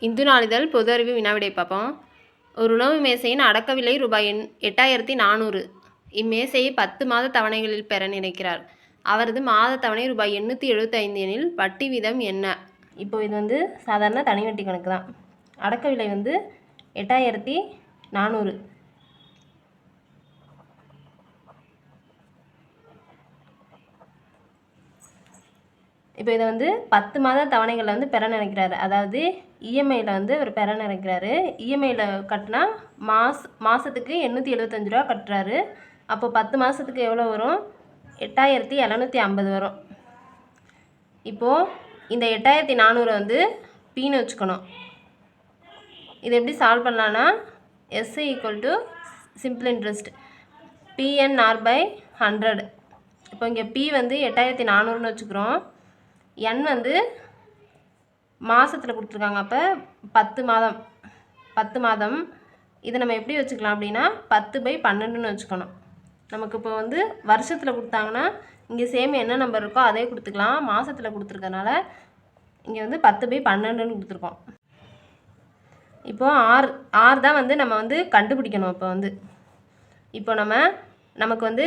இந்து நாளிதழ் பொது அறிவு வினாவிடை பார்ப்போம். ஒரு உணவு மேசையின் அடக்க விலை ரூபாய் எண் எட்டாயிரத்தி நானூறு. இம்மேசையை பத்து மாத தவணைகளில் பெற நினைக்கிறார். அவரது மாத தவணை ரூபாய் எண்ணூற்றி எழுபத்தைந்து எனில் வட்டி வீதம் என்ன? இப்போ இது வந்து சாதாரண தனி வட்டி கணக்கு தான். அடக்க விலை வந்து எட்டாயிரத்தி நானூறு. இப்போ இதை வந்து பத்து மாத தவணைகளில் வந்து பெற நினைக்கிறாரு. அதாவது இஎம்ஐயில் வந்து அவர் பெற நினைக்கிறாரு. இஎம்ஐயில் கட்டினா மாஸ் மாதத்துக்கு எண்ணூற்றி எழுபத்தஞ்சு ரூபா கட்டுறாரு. அப்போ பத்து மாதத்துக்கு எவ்வளோ வரும்? எட்டாயிரத்தி எழுநூற்றி ஐம்பது வரும். இப்போது இந்த எட்டாயிரத்தி நானூறை வந்து பீன்னு வச்சுக்கணும். இது எப்படி சால்வ் பண்ணலான்னா S equal to simple interest PNR by hundred இப்போ இங்கே பி வந்து எட்டாயிரத்தி நானூறுன்னு வச்சுக்கிறோம். என் வந்து மாதத்தில் கொடுத்துருக்காங்க. அப்போ பத்து மாதம் பத்து மாதம். இதை நம்ம எப்படி வச்சுக்கலாம் அப்படின்னா பத்து பை பன்னெண்டுன்னு வச்சுக்கணும். நமக்கு இப்போ வந்து வருஷத்தில் கொடுத்தாங்கன்னா இங்கே சேம் என்ன நம்பர் இருக்கோ அதே கொடுத்துக்கலாம். மாதத்தில் கொடுத்துருக்கனால இங்கே வந்து பத்து பை பன்னெண்டுன்னு கொடுத்துருக்கோம். இப்போ ஆர் ஆறு தான் வந்து நம்ம வந்து கண்டுபிடிக்கணும். இப்போ வந்து இப்போ நம்ம நமக்கு வந்து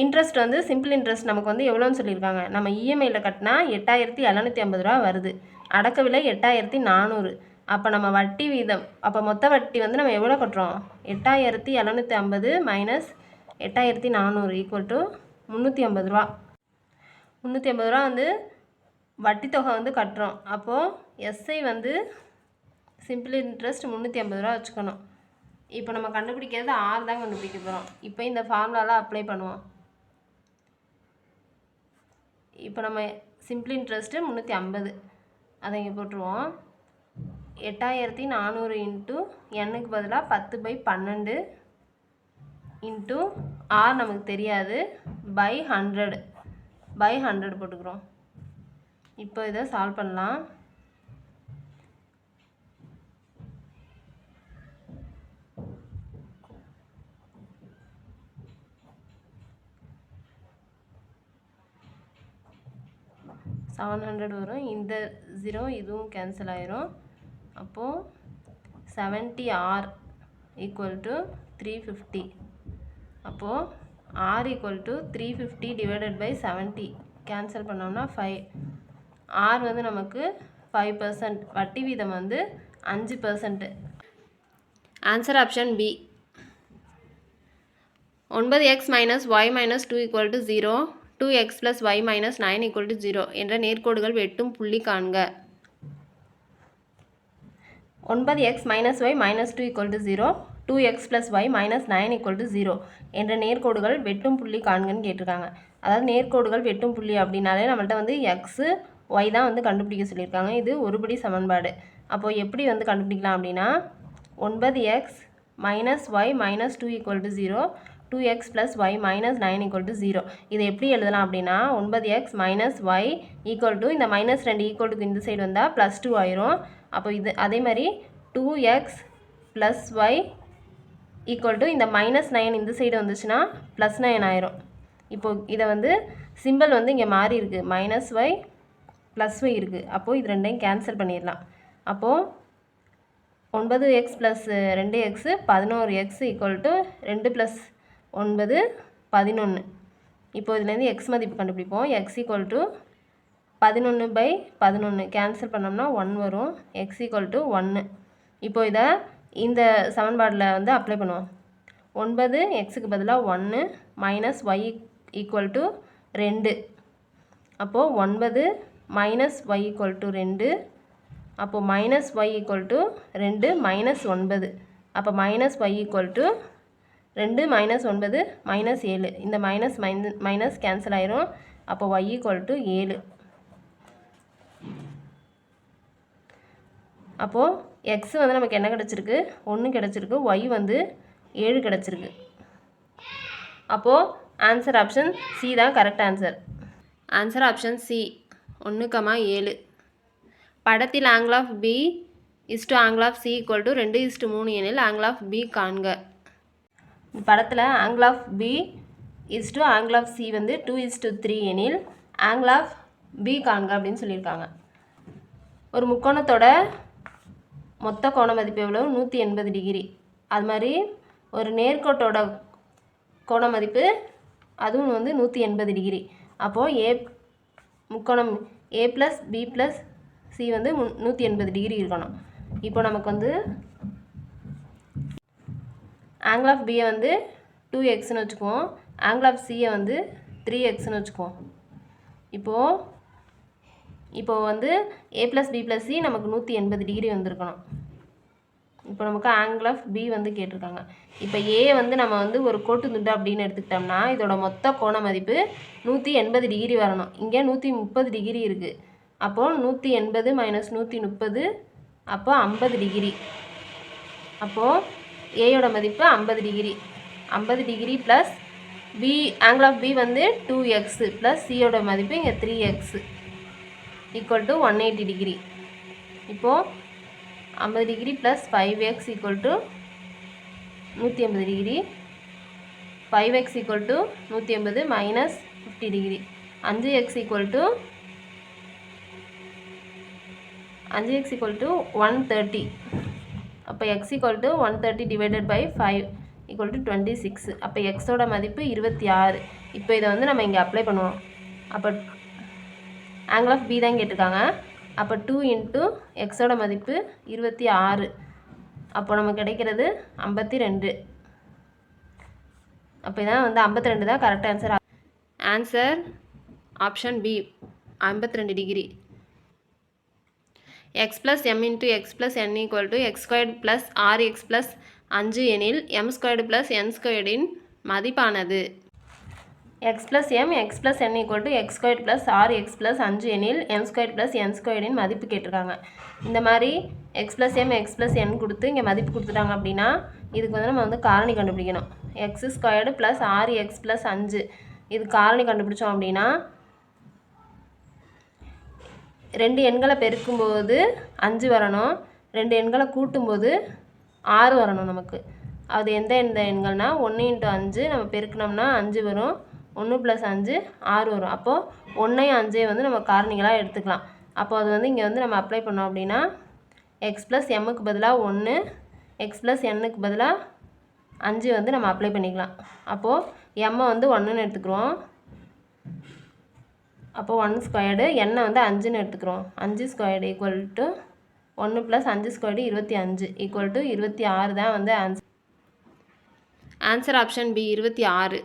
இன்ட்ரெஸ்ட் வந்து சிம்பிள் இன்ட்ரெஸ்ட் நமக்கு வந்து எவ்வளோன்னு சொல்லியிருக்காங்க. நம்ம இஎம்ஐயில் கட்டினா எட்டாயிரத்தி எழுநூற்றி ஐம்பது ரூபா வருது. அடக்க விலை எட்டாயிரத்தி நானூறு. அப்போ நம்ம வட்டி வீதம் அப்போ மொத்த வட்டி வந்து நம்ம எவ்வளோ கட்டுறோம்? எட்டாயிரத்தி எழுநூற்றி ஐம்பது மைனஸ் எட்டாயிரத்தி நானூறு ஈக்குவல் டு முந்நூற்றி ஐம்பது ரூபா. முந்நூற்றி ஐம்பது ரூபா வந்து வட்டி தொகை வந்து கட்டுறோம். அப்போது எஸ்ஐ வந்து சிம்பிள் இன்ட்ரெஸ்ட் முந்நூற்றி ஐம்பது ரூபா வச்சுக்கணும். இப்போ நம்ம கண்டுபிடிக்கிறது ஆறு தான் கண்டுபிடிக்க போகிறோம் இப்போ இந்த ஃபார்முலாலாம் அப்ளை பண்ணுவோம். இப்போ நம்ம சிம்பிள் இன்ட்ரெஸ்ட்டு முந்நூற்றி ஐம்பது. அதை இங்கே போட்டுருவோம். எட்டாயிரத்தி நானூறு இன்ட்டு எண்ணுக்கு பதிலாக பத்து பை பன்னெண்டு இன்ட்டு ஆர் நமக்கு தெரியாது. By hundred. பை ஹண்ட்ரட் போட்டுக்கிறோம். இப்போ இதை சால்வ் பண்ணலாம். செவன் ஹண்ட்ரட் வரும். இந்த ஜீரோ இதுவும் கேன்சல் ஆயிரும். அப்போது seventy R equal to three fifty அப்போது R equal to three fifty divided by seventy cancel பண்ணோம்னா ஃபைவ் ஆர் வந்து நமக்கு ஃபைவ் பர்சன்ட் வட்டி வீதம் வந்து அஞ்சு பர்சன்ட்டு ஆன்சர் ஆப்ஷன் பி ஒன்பது X minus Y minus two equal to zero two X plus Y minus nine equal to zero என்ற நேர்கோடுகள் வெட்டும் புள்ளி காண்க. ஒன்பது X minus Y minus two equal to zero two X plus Y minus nine equal to zero என்ற நேர்கோடுகள் வெட்டும் புள்ளி காண்கன்னு கேட்டிருக்காங்க. அதாவது நேர்கோடுகள் வெட்டும் புள்ளி அப்படின்னாலே நம்மள்ட்ட வந்து எக்ஸு ஒய் தான் வந்து கண்டுபிடிக்க சொல்லியிருக்காங்க. இது ஒருபடி சமன்பாடு. அப்போது எப்படி வந்து கண்டுபிடிக்கலாம் அப்படின்னா ஒன்பது X minus Y minus two equal to zero two X plus Y minus nine equal to zero இதை எப்படி எழுதலாம் அப்படின்னா ஒன்பது X minus Y equal to இந்த மைனஸ் ரெண்டு ஈக்குவல் டு இந்த சைடு வந்தால் ப்ளஸ் டூ ஆயிரும். அப்போ இது அதே மாதிரி two X plus Y equal to இந்த மைனஸ் நைன் இந்த சைடு வந்துச்சுன்னா ப்ளஸ் நைன் ஆயிரும். இப்போது இதை வந்து சிம்பிள் வந்து இங்கே மாறி இருக்குது மைனஸ் ஒய் ப்ளஸ் ஒய் இருக்குது அப்போது இது ரெண்டையும் கேன்சல் பண்ணிடலாம். அப்போது ஒன்பது எக்ஸ் ப்ளஸ் ரெண்டு எக்ஸு பதினோரு எக்ஸ் ஈக்குவல் டு ரெண்டு ப்ளஸ் ஒன்பது பதினொன்று இப்போ இதுலேருந்து எக்ஸ் மதிப்பு கண்டுபிடிப்போம். எக்ஸ் ஈக்குவல் டு பதினொன்று பை பதினொன்று கேன்சல் பண்ணோம்னா ஒன் வரும். எக்ஸ் ஈக்குவல் டு ஒன்று இப்போ இதை இந்த சமன்பாடில் வந்து அப்ளை பண்ணுவோம். ஒன்பது எக்ஸுக்கு பதிலாக ஒன்று மைனஸ் ஒய் ஈக்குவல் டு ரெண்டு. அப்போது ஒன்பது மைனஸ் ஒய் ஈக்குவல் டு ரெண்டு. அப்போது மைனஸ் ஒய் ஈக்குவல் டு ரெண்டு மைனஸ் ஒன்பது. அப்போ மைனஸ் ஒய் ஈக்குவல் டு ரெண்டு மைனஸ் ஒன்பது மைனஸ் ஏழு. இந்த மைனஸ் மைன மைனஸ் கேன்சல் ஆயிரும். அப்போ ஒய் ஈக்குவல் டு ஏழு. அப்போது எக்ஸ் வந்து நமக்கு என்ன கிடச்சிருக்கு? ஒன்று கிடச்சிருக்கு. ஒய் வந்து ஏழு கிடச்சிருக்கு. அப்போது ஆன்சர் ஆப்ஷன் சி தான் correct answer answer option C ஒன்று கமா ஏழு. படத்தில் angle of B is to angle of C equal to ரெண்டு இஸ்டு மூணு எனில் ஆங்கிள் ஆஃப் பி காண்க. படத்தில் angle of B is to angle of C வந்து டூ இஸ் டு த்ரீ எனில் ஆங்கிள் ஆஃப் பி காண்க அப்படின்னு சொல்லியிருக்காங்க. ஒரு முக்கோணத்தோட மொத்த கோண மதிப்பு எவ்வளோ நூற்றி எண்பது டிகிரி அது மாதிரி ஒரு நேர்கோட்டோட கோண மதிப்பு அதுவும் வந்து நூற்றி எண்பது டிகிரி அப்போது ஏ முக்கோணம் A plus B plus C வந்து நூற்றி எண்பது டிகிரி இருக்கணும். இப்போ நமக்கு வந்து ஆங்கிள் ஆஃப் பியை வந்து டூ எக்ஸ்னு வச்சுக்குவோம். ஆங்கிள் ஆஃப் சியை வந்து த்ரீ எக்ஸ்னு வச்சுக்குவோம். இப்போது இப்போது வந்து A plus B plus C நமக்கு நூற்றி எண்பது டிகிரி வந்திருக்கணும். இப்போ நமக்கு ஆங்கிள் ஆஃப் பி வந்து கேட்டிருக்காங்க. இப்போ ஏ வந்து நம்ம வந்து ஒரு கோட்டு துண்டு அப்படின்னு எடுத்துக்கிட்டோம்னா இதோட மொத்த கோண மதிப்பு நூற்றி எண்பது டிகிரி வரணும். இங்கே நூற்றி முப்பது டிகிரி இருக்குது அப்போது நூற்றி எண்பது மைனஸ் நூற்றி முப்பது அப்போது ஐம்பது டிகிரி அப்போது ஏயோட மதிப்பு ஐம்பது டிகிரி. ஐம்பது degree plus B angle of B வந்து டூ எக்ஸு ப்ளஸ் சியோட மதிப்பு இங்கே three X equal to one eighty degree இப்போது ஐம்பது degree plus five X equal to நூற்றி ஐம்பது degree five X equal to நூற்றி ஐம்பது மைனஸ் ஃபிஃப்டி டிகிரி அஞ்சு எக்ஸ் ஈக்குவல் டு அஞ்சு X equal to one thirty அப்போ X equal to one thirty divided by five equal to twenty six அப்போ எக்ஸோட மதிப்பு இருபத்தி ஆறு. இப்போ இதை வந்து நம்ம இங்கே அப்ளை பண்ணுவோம். அப்போ ஆங்கிள் ஆஃப் பி தான் கேட்டிருக்காங்க. அப்போ டூ இன்ட்டு எக்ஸோட மதிப்பு இருபத்தி ஆறு. அப்போ நமக்கு கிடைக்கிறது ஐம்பத்தி ரெண்டு. அப்போ இதான் வந்து ஐம்பத்தி ரெண்டு தான் correct answer answer option B ஐம்பத்தி ரெண்டு degree X plus M into X plus N equal to X squared plus R X plus அஞ்சு எனில் எம் ஸ்கொயர்டு ப்ளஸ் என் ஸ்கொயர்டின் மதிப்பானது. X plus M X plus N equal to X squared plus R X plus அஞ்சு எனில் M squared plus N ஸ்கொயர்டின் மதிப்பு கேட்டிருக்காங்க. இந்த மாதிரி X plus M X plus N கொடுத்து இங்கே மதிப்பு கொடுத்துட்டாங்க அப்படின்னா இதுக்கு வந்து நம்ம வந்து காரணி கண்டுபிடிக்கணும். எக்ஸ் ஸ்கொயர்டு ப்ளஸ் ஆறு எக்ஸ் ப்ளஸ் அஞ்சு. இது காரணி கண்டுபிடிச்சோம் அப்படின்னா ரெண்டு எண்களை பெருக்கும்போது அஞ்சு வரணும். ரெண்டு எண்களை கூட்டும்போது ஆறு வரணும் நமக்கு. அது எந்த எந்த எண்கள்னா ஒன்று இன்ட்டு அஞ்சு நம்ம பெருக்கினோம்னா அஞ்சு வரும். ஒன்று ப்ளஸ் அஞ்சு ஆறு வரும். அப்போது ஒன்றையும் அஞ்சையும் வந்து நம்ம காரணிகளாக எடுத்துக்கலாம். அப்போ அது வந்து இங்கே வந்து நம்ம அப்ளை பண்ணோம் அப்படின்னா எக்ஸ் ப்ளஸ் எம்முக்கு பதிலாக ஒன்று எக்ஸ் ப்ளஸ் எண்ணுக்கு பதிலாக அஞ்சு வந்து நம்ம அப்ளை பண்ணிக்கலாம். அப்போது எம்மை வந்து ஒன்றுன்னு எடுத்துக்கிறோம். அப்போ ஒன் ஸ்கொயர்டு எண்ணெய் வந்து அஞ்சுன்னு எடுத்துக்கிறோம். அஞ்சு ஸ்கொயர்டு ஈக்குவல் டு ஒன்று ப்ளஸ் அஞ்சு ஸ்கொயர்டு இருபத்தி அஞ்சு ஈக்குவல் டு இருபத்தி ஆறு தான் வந்து ஆன்சர் ஆன்சர் ஆப்ஷன் பி இருபத்தி ஆறு.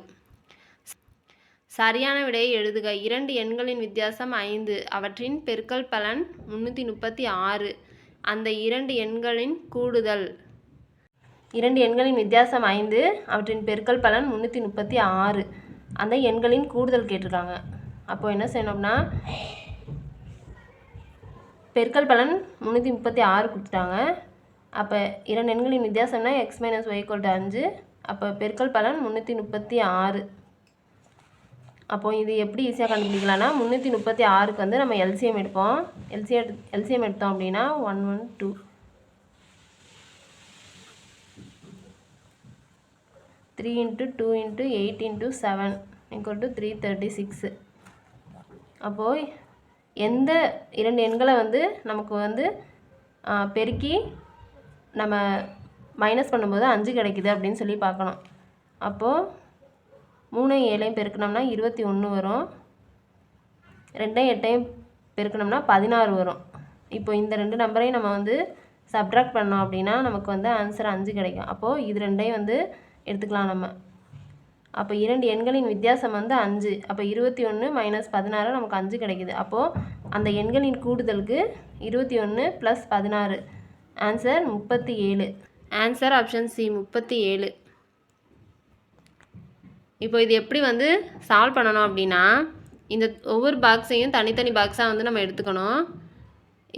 சரியான விடையை எழுதுக. இரண்டு எண்களின் வித்தியாசம் ஐந்து. அவற்றின் பெருக்கல் பலன் முந்நூற்றி முப்பத்தி ஆறு. அந்த இரண்டு எண்களின் கூடுதல். இரண்டு எண்களின் வித்தியாசம் ஐந்து. அவற்றின் பெருக்கல் பலன் முந்நூற்றி முப்பத்தி ஆறு. அந்த எண்களின் கூடுதல் கேட்டிருக்காங்க. அப்போ என்ன செய்யணும்னா பெருக்கல் பலன் முந்நூற்றி முப்பத்தி ஆறு கொடுத்துட்டாங்க. அப்போ இரண்டு எண்களின் வித்தியாசம்னா எக்ஸ் மைனஸ் ஒய் கொல்ட்டு அஞ்சு. அப்போ பெருக்கல் பலன் முந்நூற்றி முப்பத்தி ஆறு. அப்போது இது எப்படி ஈஸியாக கண்டுபிடிக்கலாம்னா முந்நூற்றி முப்பத்தி ஆறுக்கு வந்து நம்ம எல்சிஎம் எடுப்போம். எல்சிஎம் எல்சிஎம் எடுத்தோம் அப்படின்னா one one two three into two into eight into seven equal to three thirty six அப்போது எந்த இரண்டு எண்களை வந்து நமக்கு வந்து பெருக்கி நம்ம மைனஸ் பண்ணும்போது அஞ்சு கிடைக்குது அப்படின்னு சொல்லி பார்க்கணும். அப்போது மூணையும் ஏழையும் பெருக்கணும்னா இருபத்தி ஒன்று வரும். ரெண்டையும் எட்டையும் பெருக்கணும்னா பதினாறு வரும். இப்போ இந்த ரெண்டு நம்பரையும் நம்ம வந்து சப்ட்ராக்ட் பண்ணோம் அப்படின்னா நமக்கு வந்து ஆன்சர் அஞ்சு கிடைக்கும். அப்போது இது ரெண்டையும் வந்து எடுத்துக்கலாம் நம்ம. அப்போ இரண்டு எண்களின் வித்தியாசம் வந்து அஞ்சு. அப்போ இருபத்தி ஒன்று மைனஸ் பதினாறு நமக்கு அஞ்சு கிடைக்குது. அப்போது அந்த எண்களின் கூடுதலுக்கு இருபத்தி ஒன்று ப்ளஸ் பதினாறு. ஆன்சர் முப்பத்தி ஏழு. ஆன்சர் ஆப்ஷன் சி முப்பத்தி ஏழு. இப்போ இது எப்படி வந்து சால்வ் பண்ணணும் அப்படின்னா இந்த ஒவ்வொரு பாக்ஸையும் தனித்தனி பாக்ஸாக வந்து நம்ம எடுத்துக்கணும்.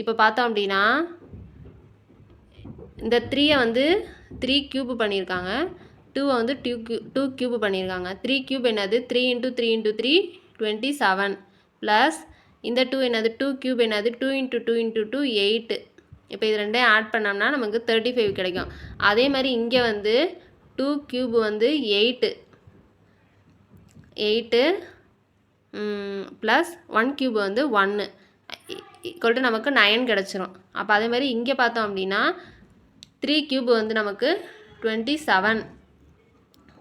இப்போ பார்த்தோம் அப்படின்னா இந்த த்ரீயை வந்து த்ரீ க்யூப் பண்ணியிருக்காங்க. டூவை வந்து டூ கியூ டூ க்யூப் பண்ணியிருக்காங்க த்ரீ க்யூப் என்னது? Three into three into three twenty seven plus இந்த டூ என்னது? டூ க்யூப் என்னது? Two into two into two eight இப்போ இது ரெண்டையும் ஆட் பண்ணோம்னா நமக்கு தேர்ட்டி ஃபைவ் கிடைக்கும். அதே மாதிரி இங்கே வந்து டூ க்யூப் வந்து eight eight plus one cube வந்து ஒன்று ஈக்குவல் நமக்கு நயன் கிடச்சிரும். அப்போ அதே மாதிரி இங்கே பார்த்தோம் அப்படின்னா த்ரீ கியூப் வந்து நமக்கு twenty seven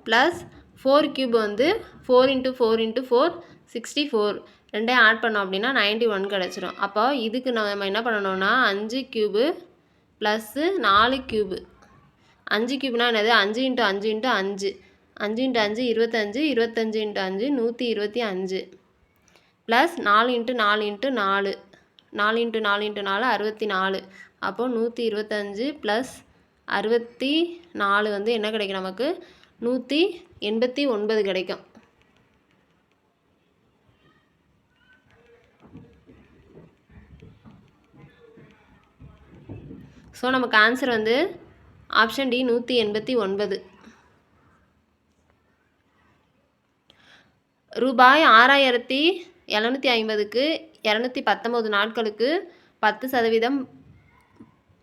plus four cube வந்து four into four into four sixty four ரெண்டையும் ஆட் பண்ணோம் அப்படின்னா நைன்ட்டி ஒன் கிடச்சிரும். அப்போ இதுக்கு நம்ம என்ன பண்ணணும்னா அஞ்சு கியூபு ப்ளஸ்ஸு நாலு கியூபு அஞ்சு கியூப்னா என்னது? அஞ்சு இன்ட்டு அஞ்சு இன்ட்டு அஞ்சு. அஞ்சு இன்ட்டு அஞ்சு இருபத்தஞ்சு இருபத்தஞ்சு இன்ட்டு அஞ்சு நூற்றி இருபத்தி அஞ்சு. ப்ளஸ் நாலு இன்ட்டு நாலு இன்ட்டு நாலு. நாலு இன்ட்டு நாலு இன்ட்டு நாலு அறுபத்தி நாலு. அப்போது நூற்றி இருபத்தஞ்சு ப்ளஸ் அறுபத்தி நாலு வந்து என்ன கிடைக்கும் நமக்கு? நூற்றி எண்பத்தி ஒன்பது கிடைக்கும். ஸோ நமக்கு ஆன்சர் வந்து ஆப்ஷன் டி நூற்றி எண்பத்தி ஒன்பது. ரூபாய் ஆறாயிரத்தி எழுநூற்றி ஐம்பதுக்கு இரநூத்தி பத்தொம்போது நாட்களுக்கு பத்து சதவீதம்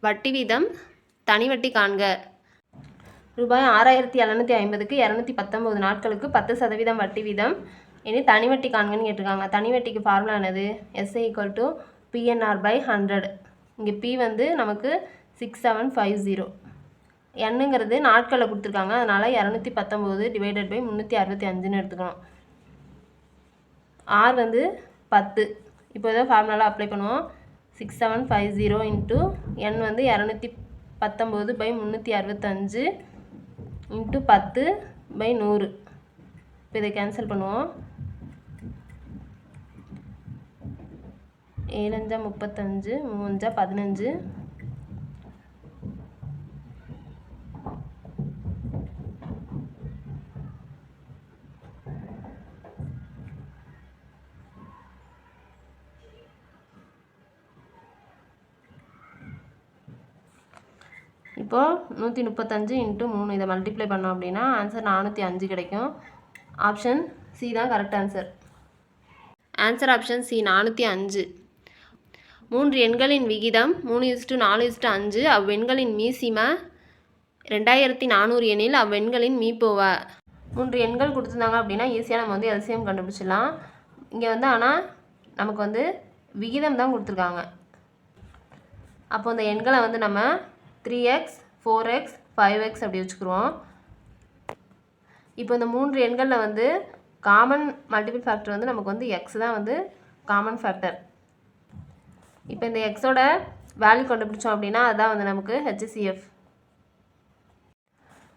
வட்டி வீதம் தனி வட்டி காண்க. ரூபாய் ஆறாயிரத்தி எழுநூற்றி ஐம்பதுக்கு இரநூத்தி பத்தொம்போது நாட்களுக்கு பத்து சதவீதம் வட்டி வீதம். இனி தனி வட்டி காண்கன்னு கேட்டிருக்காங்க. தனி வட்டிக்கு ஃபார்முலா என்னது? SI equal to PNR by hundred இங்கே பி வந்து நமக்கு சிக்ஸ் செவன் ஃபைவ் ஜீரோ எண்ணுங்கிறது நாட்களில் கொடுத்துருக்காங்க. அதனால் இரநூத்தி பத்தொம்போது டிவைடட் பை முந்நூற்றி அறுபத்தி அஞ்சுன்னு எடுத்துக்கணும். ஆர் வந்து பத்து. இப்போ ஏதோ ஃபார்முலாவில் அப்ளை பண்ணுவோம். Six seven five zero into N வந்து இரநூத்தி பத்தொம்போது பை முந்நூற்றி அறுபத்தஞ்சு இன்ட்டு பத்து பை நூறு. இப்போ இதை கேன்சல் பண்ணுவோம். ஏழஞ்சா முப்பத்தஞ்சு மூஞ்சா பதினஞ்சு. இப்போது நூற்றி முப்பத்தஞ்சு இன்ட்டு மூணு இதை மல்டிப்ளை பண்ணோம் அப்படின்னா ஆன்சர் நானூற்றி அஞ்சு கிடைக்கும். ஆப்ஷன் சி தான் correct answer answer option C நானூற்றி அஞ்சு. மூன்று எண்களின் விகிதம் மூணு இஸ்டு நாலு இஸ்டு அஞ்சு. அவ்வெண்களின் மீசிம ரெண்டாயிரத்தி நானூறு எண்ணில் அவ்வெண்களின் மீப்போவ மூன்று எண்கள் கொடுத்துருந்தாங்க அப்படின்னா ஈஸியாக நம்ம வந்து எல்சிஎம் கண்டுபிடிச்சிடலாம். இங்கே வந்து ஆனால் நமக்கு வந்து விகிதம் தான் கொடுத்துருக்காங்க. அப்போ அந்த எண்களை வந்து நம்ம three X four X five X அப்படி வச்சுக்கிறோம் இப்போ இந்த மூன்று எண்களில் வந்து காமன் மல்டிபிள் ஃபேக்டர் வந்து நமக்கு வந்து எக்ஸ் தான் வந்து காமன் ஃபேக்டர் இப்போ இந்த எக்ஸோட வேல்யூ கண்டுபிடிச்சோம் அப்படின்னா அதுதான் வந்து நமக்கு ஹெச்சிசிஎஃப்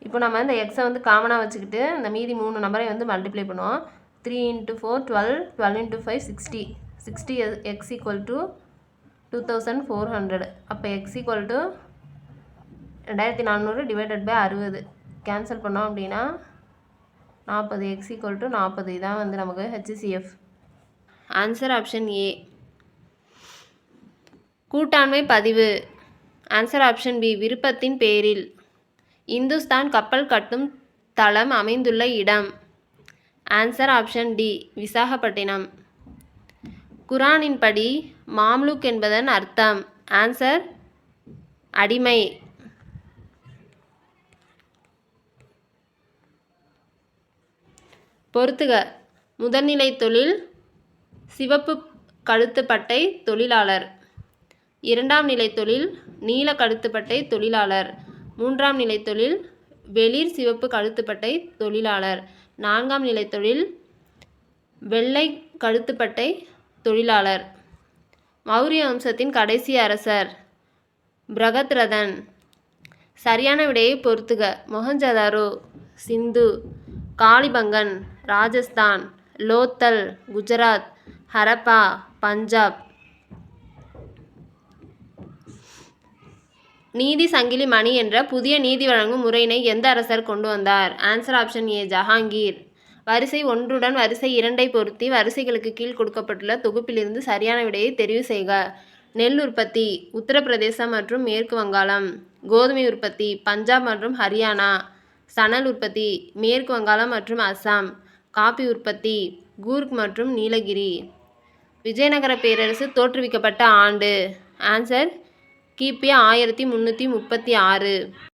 இப்போ நம்ம இந்த எக்ஸை வந்து காமனாக வச்சுக்கிட்டு இந்த மீதி மூணு நம்பரை வந்து மல்டிப்ளை பண்ணுவோம். Three into four twelve twelve into five sixty sixty X equal to two thousand four hundred அப்போ எக்ஸ் ஈக்குவல் டு ரெண்டாயிரத்தி நானூறு டிவைடட் பை அறுபது. கேன்சல் பண்ணோம் அப்படின்னா நாற்பது எக்ஸ் ஈக்குவல் டு நாற்பது. இதான் வந்து நமக்கு ஹெச்சிசிஎஃப் ஆன்சர் ஆப்ஷன் ஏ கூட்டாண்மை பதிவு. ஆன்சர் ஆப்ஷன் பி விருப்பத்தின் பேரில். இந்துஸ்தான் கப்பல் கட்டும் தளம் அமைந்துள்ள இடம். Answer option D Visakhapatnam. குரானின் படி மாம்லுக் என்பதன் அர்த்தம். ஆன்சர் அடிமை. பொறுத்துக. முதல்நிலை தொழில் சிவப்பு கழுத்துப்பட்டை தொழிலாளர். இரண்டாம் நிலை தொழில் நீல கழுத்துப்பட்டை தொழிலாளர். மூன்றாம் நிலை தொழில் வெளிர் சிவப்பு கழுத்துப்பட்டை தொழிலாளர். நான்காம் நிலை தொழில் வெள்ளை கழுத்துப்பட்டை தொழிலாளர். மௌரிய வம்சத்தின் கடைசி அரசர் பிரகத்ரதன். சரியான விடையை பொறுத்துக. மொஹஞ்சதாரோ சிந்து காளிபங்கன். ராஜஸ்தான் லோத்தல் குஜராத் ஹரப்பா பஞ்சாப். நீதி சங்கிலி மணி என்ற புதிய நீதி வழங்கும் முறையினை எந்த அரசர் கொண்டு வந்தார்? ஆன்சர் ஆப்ஷன் ஏ ஜஹாங்கீர் வரிசை ஒன்றுடன் வரிசை இரண்டை பொருத்தி வரிசைகளுக்கு கீழ் கொடுக்கப்பட்டுள்ள தொகுப்பிலிருந்து சரியான விடையை தெரிவு செய்க. நெல் உற்பத்தி உத்தரப்பிரதேசம் மற்றும் மேற்கு வங்காளம். கோதுமை உற்பத்தி பஞ்சாப் மற்றும் ஹரியானா. சணல் உற்பத்தி மேற்கு வங்காளம் மற்றும் அஸ்ஸாம் காபி உற்பத்தி கூர்க் மற்றும் நீலகிரி. விஜயநகர பேரரசு தோற்றுவிக்கப்பட்ட ஆண்டு. ஆன்சர் கிபி ஆயிரத்தி முந்நூற்றி முப்பத்தி ஆறு.